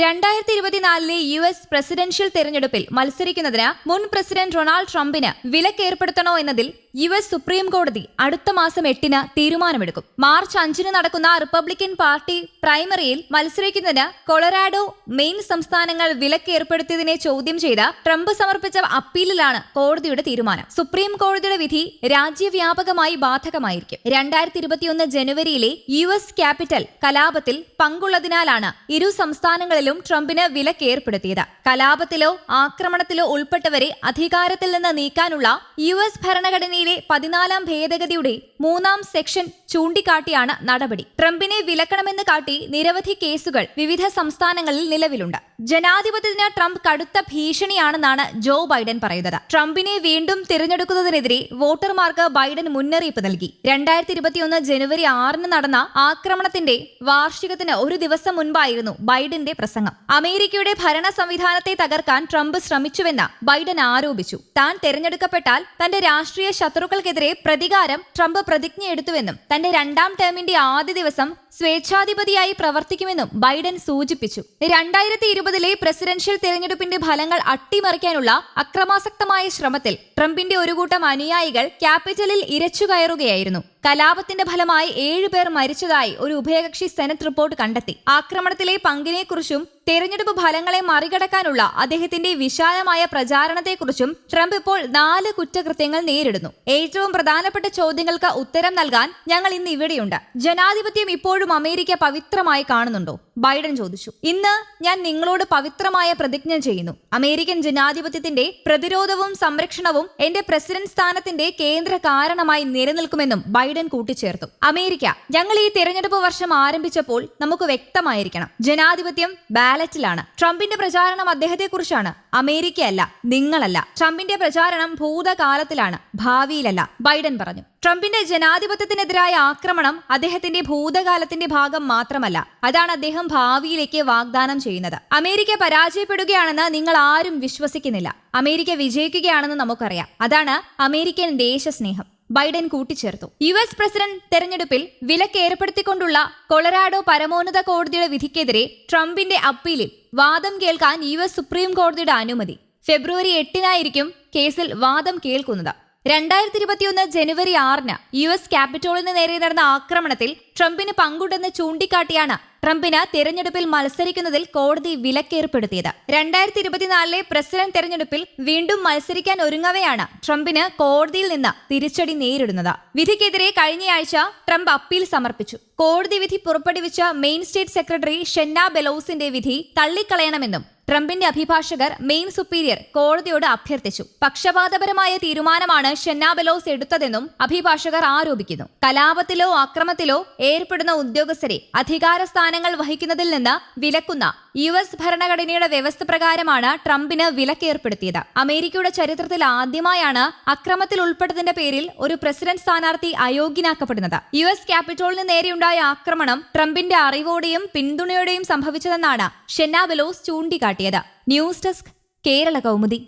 രണ്ടായിരത്തി ഇരുപത്തിനാലിലെ U S presidential തെരഞ്ഞെടുപ്പിൽ മത്സരിക്കുന്നതിന് മുൻ പ്രസിഡന്റ് ഡൊണാൾഡ് ട്രംപിന് വിലക്കേർപ്പെടുത്തണോ എന്നതിൽ യു എസ് സുപ്രീം കോടതി അടുത്ത മാസം എട്ടിന് തീരുമാനമെടുക്കും. മാർച്ച് അഞ്ചിന് നടക്കുന്ന റിപ്പബ്ലിക്കൻ പാർട്ടി പ്രൈമറിയിൽ മത്സരിക്കുന്നതിന് കൊളറാഡോ മെയിൻ സംസ്ഥാനങ്ങൾ വിലക്കേർപ്പെടുത്തിയതിനെ ചോദ്യം ചെയ്ത ട്രംപ് സമർപ്പിച്ച അപ്പീലിലാണ് കോടതിയുടെ തീരുമാനം. സുപ്രീം കോടതിയുടെ വിധി രാജ്യവ്യാപകമായി ബാധകമായിരിക്കും. രണ്ടായിരത്തി ഇരുപത്തിയൊന്ന് ജനുവരിയിലെ യു എസ് ക്യാപിറ്റൽ കലാപത്തിൽ പങ്കുള്ളതിനാലാണ് ഇരു സംസ്ഥാനങ്ങളിലും ട്രംപിന് വിലക്കേർപ്പെടുത്തിയത് കലാപത്തിലോ ആക്രമണത്തിലോ ഉൾപ്പെട്ടവരെ അധികാരത്തിൽ നിന്ന് നീക്കാനുള്ള യു എസ് ഭരണഘടനയിലെ പതിനാലാം ഭേദഗതിയുടെ മൂന്നാം സെക്ഷൻ ചൂണ്ടിക്കാട്ടിയാണ് നടപടി. ട്രംപിനെ വിലക്കണമെന്ന് കാട്ടി നിരവധി കേസുകൾ വിവിധ സംസ്ഥാനങ്ങളിൽ നിലവിലുണ്ട്. ജനാധിപത്യത്തിന് ട്രംപ് കടുത്ത ഭീഷണിയാണെന്നാണ് ജോ ബൈഡൻ പറയുന്നത്. ട്രംപിനെ വീണ്ടും തിരഞ്ഞെടുക്കുന്നതിനെതിരെ വോട്ടർമാർക്ക് ബൈഡൻ മുന്നറിയിപ്പ് നൽകി. രണ്ടായിരത്തി ഇരുപത്തിയൊന്ന് ജനുവരി ആറിന് നടന്ന ആക്രമണത്തിന്റെ വാർഷികത്തിന് ഒരു ദിവസം മുൻപായിരുന്നു ബൈഡന്റെ പ്രസംഗം. അമേരിക്കയുടെ ഭരണ സംവിധാനത്തെ തകർക്കാൻ ട്രംപ് ശ്രമിച്ചുവെന്ന് ബൈഡൻ ആരോപിച്ചു. താൻ തെരഞ്ഞെടുക്കപ്പെട്ടാൽ തന്റെ രാഷ്ട്രീയ ശത്രുക്കൾക്കെതിരെ പ്രതികാരം ട്രംപ് പ്രതിജ്ഞയെടുത്തുവെന്നും തന്റെ രണ്ടാം ടേമിന്റെ ആദ്യ ദിവസം സ്വേച്ഛാധിപതിയായി പ്രവർത്തിക്കുമെന്നും ബൈഡൻ സൂചിപ്പിച്ചു. രണ്ടായിരത്തി ഇരുപതിലെ പ്രസിഡൻഷ്യൽ തെരഞ്ഞെടുപ്പിന്റെ ഫലങ്ങൾ അട്ടിമറിക്കാനുള്ള അക്രമാസക്തമായ ശ്രമത്തിൽ ട്രംപിന്റെ ഒരു കൂട്ടം അനുയായികൾ ക്യാപിറ്റലിൽ ഇരച്ചുകയറുകയായിരുന്നു കലാപത്തിന്റെ ഫലമായി ഏഴുപേർ മരിച്ചതായി ഒരു ഉഭയകക്ഷി സെനറ്റ് റിപ്പോർട്ട് കണ്ടെത്തി. ആക്രമണത്തിലെ പങ്കിനെക്കുറിച്ചും തെരഞ്ഞെടുപ്പ് ഫലങ്ങളെ മറികടക്കാനുള്ള അദ്ദേഹത്തിന്റെ വിശാലമായ പ്രചാരണത്തെക്കുറിച്ചും ട്രംപ് ഇപ്പോൾ നാല് കുറ്റകൃത്യങ്ങൾ നേരിടുന്നു. ഏറ്റവും പ്രധാനപ്പെട്ട ചോദ്യങ്ങൾക്ക് ഉത്തരം നൽകാൻ ഞങ്ങൾ ഇന്ന് ഇവിടെയുണ്ട്. ജനാധിപത്യം ഇപ്പോഴും അമേരിക്ക പവിത്രമായി കാണുന്നുണ്ടോ? ബൈഡൻ ചോദിച്ചു. ഇന്ന് ഞാൻ നിങ്ങളോട് പവിത്രമായ പ്രതിജ്ഞ ചെയ്യുന്നു. അമേരിക്കൻ ജനാധിപത്യത്തിന്റെ പ്രതിരോധവും സംരക്ഷണവും എന്റെ പ്രസിഡന്റ് സ്ഥാനത്തിന്റെ കേന്ദ്ര കാരണമായി നിലനിൽക്കുമെന്നും ബൈഡൻ കൂട്ടിച്ചേർത്തു. അമേരിക്ക ഞങ്ങൾ ഈ തിരഞ്ഞെടുപ്പ് വർഷം ആരംഭിച്ചപ്പോൾ നമുക്ക് വ്യക്തമായിരിക്കണം. ജനാധിപത്യം ബാലറ്റിലാണ്. ട്രംപിന്റെ പ്രചാരണം അദ്ദേഹത്തെക്കുറിച്ചാണ്. അമേരിക്കയല്ല നിങ്ങളല്ല. ട്രംപിന്റെ പ്രചാരണം ഭൂതകാലത്തിലാണ്. ഭാവിയിലല്ല ബൈഡൻ പറഞ്ഞു. ട്രംപിന്റെ ജനാധിപത്യത്തിനെതിരായ ആക്രമണം അദ്ദേഹത്തിന്റെ ഭൂതകാലത്തിന്റെ ഭാഗം മാത്രമല്ല. അതാണ് അദ്ദേഹം ഭാവിയിലേക്ക് വാഗ്ദാനം ചെയ്യുന്നത്. അമേരിക്ക പരാജയപ്പെടുകയാണെന്ന് നിങ്ങൾ ആരും വിശ്വസിക്കുന്നില്ല. അമേരിക്ക വിജയിക്കുകയാണെന്ന് നമുക്കറിയാം. അതാണ് അമേരിക്കൻ ദേശസ്നേഹം. ബൈഡൻ കൂട്ടിച്ചേർത്തു. യു എസ് പ്രസിഡന്റ് തെരഞ്ഞെടുപ്പിൽ വിലക്ക് ഏർപ്പെടുത്തിക്കൊണ്ടുള്ള കൊളറാഡോ പരമോന്നത കോടതിയുടെ വിധിക്കെതിരെ ട്രംപിന്റെ അപ്പീലിൽ വാദം കേൾക്കാൻ യു എസ് സുപ്രീം കോടതിയുടെ അനുമതി. ഫെബ്രുവരി എട്ടിനായിരിക്കും കേസിൽ വാദം കേൾക്കുന്നത്. രണ്ടായിരത്തി ഇരുപത്തിയൊന്ന് ജനുവരി ആറിന് യു എസ് ക്യാപിറ്റോളിന് നേരെ നടന്ന ആക്രമണത്തിൽ ട്രംപിന് പങ്കുണ്ടെന്ന് ചൂണ്ടിക്കാട്ടിയാണ് ട്രംപിന് തെരഞ്ഞെടുപ്പിൽ മത്സരിക്കുന്നതിൽ കോടതി വിലക്കേർപ്പെടുത്തിയത്. രണ്ടായിരത്തി ഇരുപത്തിനാലിലെ പ്രസിഡന്റ് തെരഞ്ഞെടുപ്പിൽ വീണ്ടും മത്സരിക്കാൻ ഒരുങ്ങവെയാണ് ട്രംപിന് കോടതിയിൽ നിന്ന് തിരിച്ചടി നേരിടുന്നത്. വിധിക്കെതിരെ കഴിഞ്ഞയാഴ്ച ട്രംപ് അപ്പീൽ സമർപ്പിച്ചു. കോടതി വിധി പുറപ്പെടുവിച്ച മെയിൻ സ്റ്റേറ്റ് സെക്രട്ടറി ഷെന്ന ബെലോസിന്റെ വിധി തള്ളിക്കളയണമെന്നും ട്രംപിന്റെ അഭിഭാഷകർ മെയിൻ സുപ്പീരിയർ കോടതിയോട് അഭ്യർത്ഥിച്ചു. പക്ഷപാതപരമായ തീരുമാനമാണ് ഷെന്ന ബെലോസ് എടുത്തതെന്നും അഭിഭാഷകർ ആരോപിക്കുന്നു. കലാപത്തിലോ അക്രമത്തിലോ ഏർപ്പെടുന്ന ഉദ്യോഗസ്ഥരെ അധികാര സ്ഥാനങ്ങൾ വഹിക്കുന്നതിൽ നിന്ന് വിലക്കുന്ന യു എസ് ഭരണഘടനയുടെ വ്യവസ്ഥ പ്രകാരമാണ് ട്രംപിന് വിലക്കേർപ്പെടുത്തിയത് അമേരിക്കയുടെ ചരിത്രത്തിൽ ആദ്യമായാണ് അക്രമത്തിൽ ഉൾപ്പെട്ടതിന്റെ പേരിൽ ഒരു പ്രസിഡന്റ് സ്ഥാനാർത്ഥി അയോഗ്യനാക്കപ്പെടുന്നത്. യു എസ് ക്യാപിറ്റോളിന് നേരെയുണ്ടായ ആക്രമണം ട്രംപിന്റെ അറിവോടെയും പിന്തുണയോടെയും സംഭവിച്ചതെന്നാണ് Shenna Bellows ചൂണ്ടിക്കാട്ടിയത്. News desk Kerala Kaumudi.